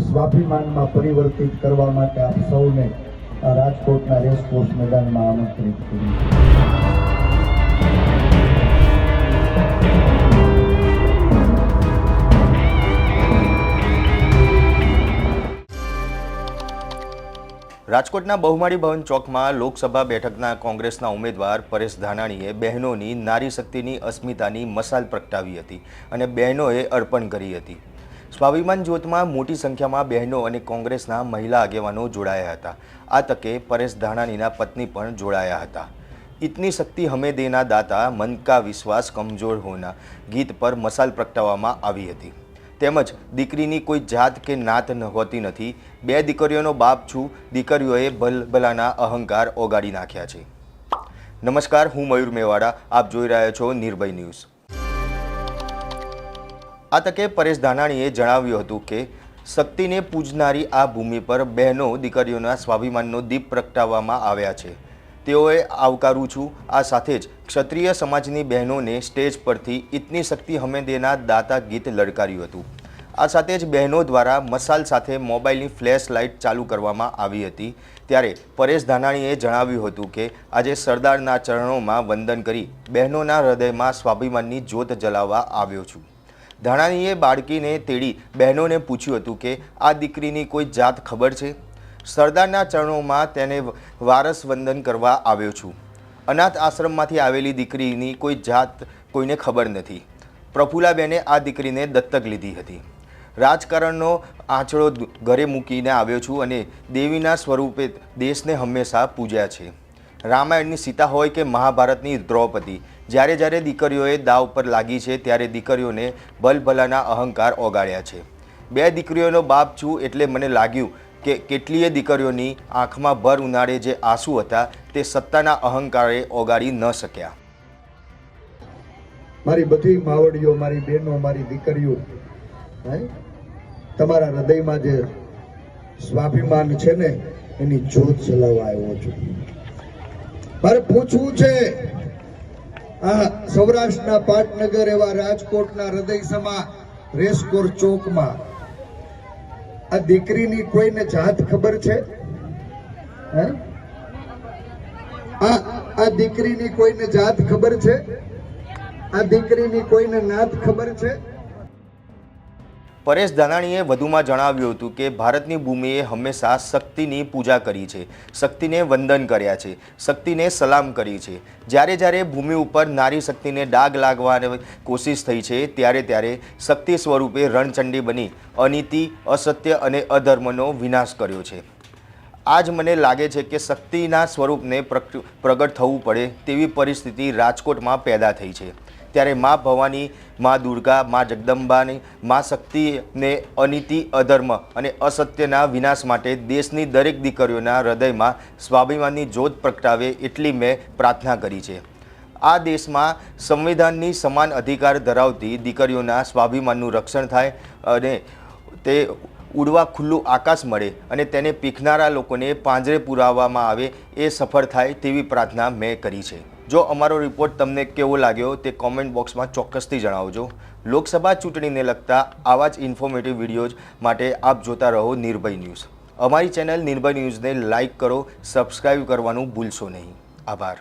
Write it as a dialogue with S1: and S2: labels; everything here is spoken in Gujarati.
S1: સ્વાભિમાનમાં પરિવર્તિત કરવા માટે આપ સૌને રાજકોટના રેસકોર્સ મેદાનમાં આમંત્રિત કર્યું
S2: રાજકોટના બહુમાળી ભવન ચોકમાં લોકસભા બેઠકના કોંગ્રેસના ઉમેદવાર પરેશ ધાનાણીએ બહેનોની નારી શક્તિની અસ્મિતાની મસાલ પ્રગટાવી હતી અને બહેનોએ અર્પણ કરી હતી. સ્વાભિમાન જ્યોતમાં મોટી સંખ્યામાં બહેનો અને કોંગ્રેસના મહિલા આગેવાનો જોડાયા હતા. આ તકે પરેશ ધાણાનીના પત્ની પણ જોડાયા હતા. ઇતની શક્તિ હમે દેના દાતા, મન કા વિશ્વાસ કમજોર હોના, ગીત પર મસાલ પ્રગટાવવામાં આવી હતી. તેમજ દીકરીની કોઈ જાત કે નાત હોતી નથી. બે દીકરીઓનો બાપ છું, દીકરીઓએ ભલભલાના અહંકાર ઓગાડી નાખ્યા છે. નમસ્કાર, હું મયુર મેવાડા, આપ જોઈ રહ્યા છો નિર્ભય ન્યૂઝ. આ તકે પરેશ ધાનાણીએ જણાવ્યું હતું કે, શક્તિને પૂજનારી આ ભૂમિ પર બહેનો દીકરીઓના સ્વાભિમાનનો દીપ પ્રગટાવવામાં આવ્યા છે. તેઓએ આવકારું છું. આ સાથે જ ક્ષત્રિય સમાજની બહેનોને સ્ટેજ પરથી ઇતની શક્તિ હમે દેના દાતા ગીત લડકાર્યું હતું. આ સાથે જ બહેનો દ્વારા મસાલ સાથે મોબાઈલની ફ્લેશ લાઇટ ચાલુ કરવામાં આવી હતી. ત્યારે પરેશ ધાનાણીએ જણાવ્યું હતું કે, આજે સરદારના ચરણોમાં વંદન કરી બહેનોના હૃદયમાં સ્વાભિમાનની જ્યોત જલાવવા આવ્યો છું. ધાનાણીએ બાળકીને તેડી બહેનોને પૂછ્યું હતું કે, આ દીકરીની કોઈ જાત ખબર છે? સરદારના ચરણોમાં તેને વારસ વંદન કરવા આવ્યો છું. અનાથ આશ્રમમાંથી આવેલી દીકરીની કોઈ જાત કોઈને ખબર નથી. પ્રફુલાબેને આ દીકરીને દત્તક લીધી હતી. રાજકારણનો આંચળો ઘરે મૂકીને આવ્યો છું અને દેવીના સ્વરૂપે દેશને હંમેશા પૂજ્યા છે. રામાયણની સીતા હોય કે મહાભારતની દ્રૌપદી. જ્યારે જ્યારે દીકરીઓએ દાવ પર લાગી છે, ત્યારે દીકરીઓને ભલભલાના અહંકાર ઓગાળ્યા છે. બે દીકરીઓનો બાપ છું એટલે મને લાગ્યું કે કેટલીય દીકરીઓની આંખમાં ભર ઉનાળે જે આંસુ હતા, તે સત્તાના અહંકારે ઓગાળી ન શક્યા.
S1: મારી બધી માવડીઓ, મારી બહેનો, મારી દીકરીઓ તમારા હૃદયમાં જે સ્વાભિમાન છે ને, એની જોત ચલાવવા આવ્યો છું. મારે પૂછવું છે, આ સૌરાષ્ટ્રના પાટનગર એવા રાજકોટના હૃદય સમા રેસકોર ચોકમાં આ દીકરીની કોઈને જાત ખબર છે? આ આ દીકરીની કોઈને જાત ખબર છે? આ દીકરીની કોઈને નાત ખબર છે?
S2: પરેશ ધાનાણીએ વધુમાં જણાવ્યું હતું કે ભારતની ભૂમિએ હંમેશા શક્તિની પૂજા કરી છે, શક્તિને વંદન કર્યા છે, શક્તિને સલામ કરી છે. જ્યારે જ્યારે ભૂમિ ઉપર નારી શક્તિને ડાગ લાગવાની કોશિશ થઈ છે, ત્યારે ત્યારે શક્તિ સ્વરૂપે રણચંડી બની, અનીતિ, અસત્ય અને અધર્મનો વિનાશ કર્યો છે. આજ મને લાગે છે કે શક્તિના સ્વરૂપને પ્રગટ થવું પડે તેવી પરિસ્થિતિ રાજકોટમાં પેદા થઈ છે. ત્યારે મા ભવાની, મા દુર્ગા, મા જગદંબાની, મા શક્તિને અનિતિ, અધર્મ અને અસત્યના વિનાશ માટે દેશની દરેક દીકરીઓના હૃદયમાં સ્વાભિમાનની જોત પ્રગટાવે એટલી મેં પ્રાર્થના કરી છે. આ દેશમાં સંવિધાનની સમાન અધિકાર ધરાવતી દીકરીઓના સ્વાભિમાનનું રક્ષણ થાય અને તે ઉડવા ખુલ્લું આકાશ મળે અને તેને પીખનારા લોકોને પાંજરે પુરાવવામાં આવે એ સફળ થાય તેવી પ્રાર્થના મેં કરી છે. જો અમારો રિપોર્ટ તમને કેવો લાગ્યો તે કોમેન્ટ બોક્સમાં ચોક્કસથી જણાવજો. લોકસભા ચૂંટણીને લગતા આવા જ ઇન્ફોર્મેટિવ વિડીયોઝ માટે આપ જોતા રહો નિર્ભય ન્યૂઝ. અમારી ચેનલ નિર્ભય ન્યૂઝને લાઇક કરો સબસ્ક્રાઇબ કરવાનું ભૂલશો નહીં. આભાર.